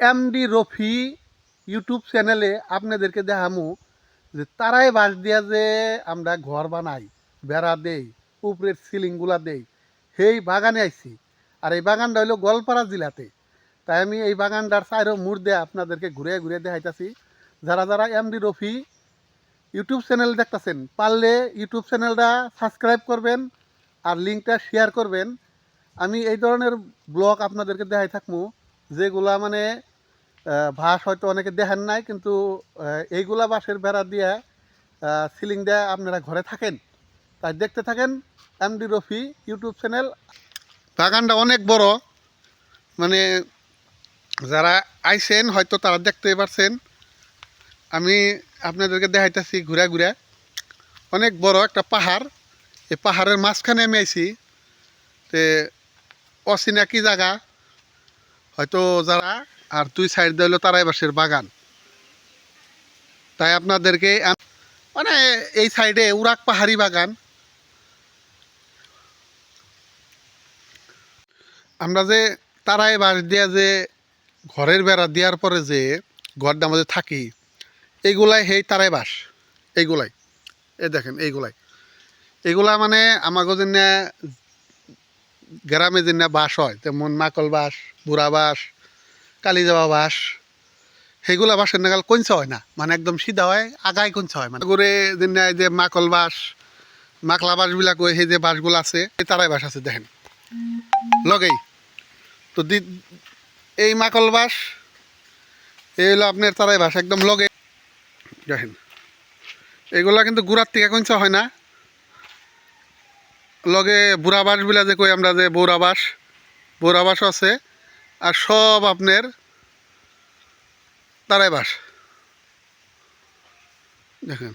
MD Rafi YouTube চ্যানেলে আপনাদেরকে দেখামু যে তারাই বাস দিয়া যে আমরা ঘর বানাই, বেড়া দেই, উপরের সিলিংগুলা দেই, সেই বাগানে আইছি। আর এই বাগানটা হইল গোয়ালপাড়া জেলাতে। তাই আমি এই বাগানটার চাইরো মুড় দিয়ে আপনাদেরকে ঘুরে ঘুরে দেখাইতাছি। যারা যারা এমডি রফি ইউটিউব চ্যানেল দেখতেছেন, পারলে ইউটিউব চ্যানেলটা সাবস্ক্রাইব করবেন আর লিঙ্কটা শেয়ার করবেন। আমি এই ধরনের ব্লগ আপনাদেরকে দেখাই থাকব যেগুলা মানে ভাস হয়তো অনেকে দেখেন নাই, কিন্তু এইগুলা বাঁশের বেড়া দিয়ে সিলিং দিয়ে আপনারা ঘরে থাকেন। তাই দেখতে থাকেন এমডি রফি ইউটিউব চ্যানেল। বাগানটা অনেক বড়। মানে যারা আইছেন, হয়তো তারা দেখতে পারছেন। আমি আপনাদেরকে দেখাইতেছি ঘুরে ঘুরে। অনেক বড় একটা পাহাড়। এই পাহাড়ের মাঝখানে আমি আইছি। তে, অচিনাকি জায়গা। হয়তো যারা আর তুই সাইড দিয়ে হলো তারাই বাসের বাগান। তাই আপনাদেরকে মানে এই সাইডে উরাক পাহাড়ি বাগান। আমরা যে তারাই বাস দিয়া যে ঘরের বেড়া দেওয়ার পরে যে ঘরটা আমাদের থাকি এইগুলাই সেই তারাই বাস এইগুলাই এ দেখেন, এইগুলাই। এগুলা মানে আমাকে জন্য গ্রামে যে বাস হয় যেমন মাকল বাস বুড়া বাস কালিজাবা বাস সেগুলা বাসের নাগাল কঞ্চা হয় না। মানে একদম সিধা হয় আগাই কঞ্চা হয়। মানে করে যে মাকল বাস মাকলা বাসবিলাক হয় সেই যে বাসগুলো আছে তারাই বাস আছে, দেখেন। লগেই। তো দি এই মাকল বাস এই হলো আপনার তারাই বাস একদম লগে। দেখেন, এগুলা কিন্তু গুড়ার থেকে কঞ্চা হয় না। লগে বুড়া বাসগুলা যে কই আমরা যে বৌরা বাস বৌরা বাস আছে। আর সব আপনার তারাই বাস দেখেন।